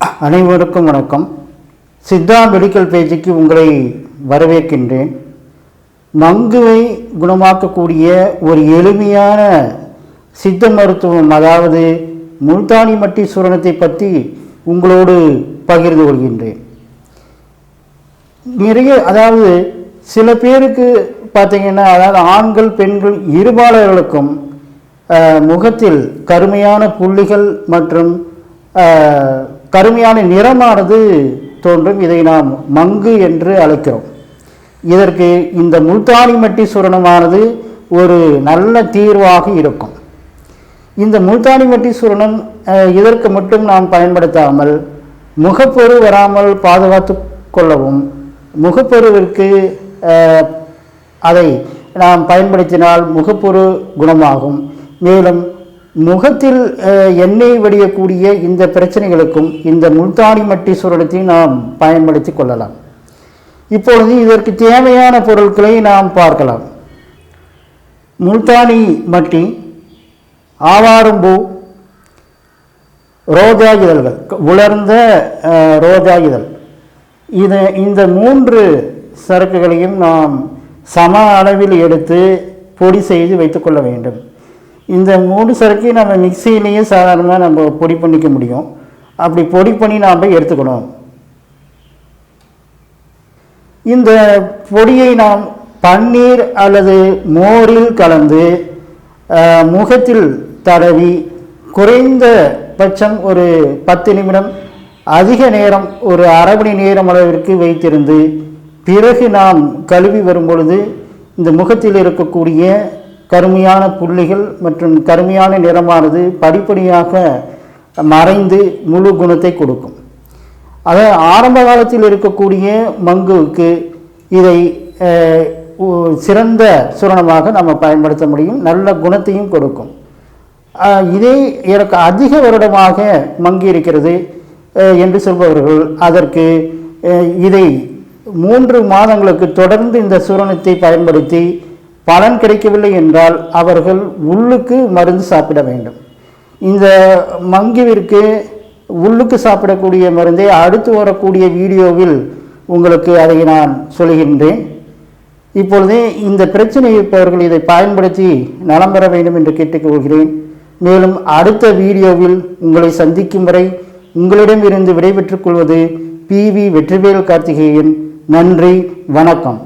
அனைவருக்கும் வணக்கம். சித்தா மெடிக்கல் பேஜுக்கு உங்களை வரவேற்கின்றேன். மங்குவை குணமாக்கக்கூடிய ஒரு எளிமையான சித்த மருத்துவம் அதாவது முல்தானி மட்டி சூரணத்தை பற்றி உங்களோடு பகிர்ந்து கொள்கின்றேன். நிறைய அதாவது சில பேருக்கு பார்த்தீங்கன்னா அதாவது ஆண்கள் பெண்கள் இருபாலர்களுக்கும் முகத்தில் கருமையான புள்ளிகள் மற்றும் கருமையான நிறமானது தோன்றும். இதை நாம் மங்கு என்று அழைக்கிறோம். இதற்கு இந்த முல்தானி மட்டி ஒரு நல்ல தீர்வாக இருக்கும். இந்த முல்தானி மட்டி இதற்கு மட்டும் நாம் பயன்படுத்தாமல் முகப்பொரு வராமல் பாதுகாத்து கொள்ளவும் முகப்பொருவிற்கு அதை நாம் பயன்படுத்தினால் முகப்பொரு குணமாகும். மேலும் முகத்தில் எண்ணெய் வடியக்கூடிய இந்த பிரச்சனைகளுக்கும் இந்த முல்தானி மட்டி சூரணத்தை நாம் பயன்படுத்தி கொள்ளலாம். இப்பொழுது இதற்கு தேவையான பொருட்களை நாம் பார்க்கலாம். முல்தானி மட்டி ஆவாரம்பூ ரோஜா இதழ்கள் உலர்ந்த ரோஜா இதழ் இது இந்த மூன்று சரக்குகளையும் நாம் சம அளவில் எடுத்து பொடி செய்து வைத்துக்கொள்ள வேண்டும். இந்த மூணு சரக்கையும் நம்ம மிக்சியிலேயே சாதாரணமாக நம்ம பொடி பண்ணிக்க முடியும். அப்படி பொடி பண்ணி நாம் எடுத்துக்கணும். இந்த பொடியை நாம் பன்னீர் அல்லது மோரில் கலந்து முகத்தில் தடவி குறைந்த பட்சம் ஒரு பத்து நிமிடம் அதிக நேரம் ஒரு அரை மணி நேரம் அளவிற்கு வைத்திருந்து பிறகு நாம் கழுவி வரும் பொழுது இந்த முகத்தில் இருக்கக்கூடிய கருமையான புள்ளிகள் மற்றும் கருமையான நிறமானது படிப்படியாக மறைந்து முழு குணத்தை கொடுக்கும். அதாவது ஆரம்ப காலத்தில் இருக்கக்கூடிய மங்குவுக்கு இதை சிறந்த சுரணமாக நம்ம பயன்படுத்த முடியும். நல்ல குணத்தையும் கொடுக்கும். இதே எனக்கு அதிக வருடமாக மங்கி இருக்கிறது என்று சொல்பவர்கள் அதற்கு இதை மூன்று மாதங்களுக்கு தொடர்ந்து இந்த சூரணத்தை பயன்படுத்தி பலன் கிடைக்கவில்லை என்றால் அவர்கள் உள்ளுக்கு மருந்து சாப்பிட வேண்டும். இந்த மங்குவிற்கு உள்ளுக்கு சாப்பிடக்கூடிய மருந்தை அடுத்து வரக்கூடிய வீடியோவில் உங்களுக்கு அதை நான் சொல்கின்றேன். இப்பொழுது இந்த பிரச்சனை இருப்பவர்கள் இதை பயன்படுத்தி நலம் பெற வேண்டும் என்று கேட்டுக்கொள்கிறேன். மேலும் அடுத்த வீடியோவில் உங்களை சந்திக்கும் வரை உங்களிடமிருந்து விடைபெற்றுக் கொள்வது பி வி வெற்றிவேல் கார்த்திகேயன். நன்றி வணக்கம்.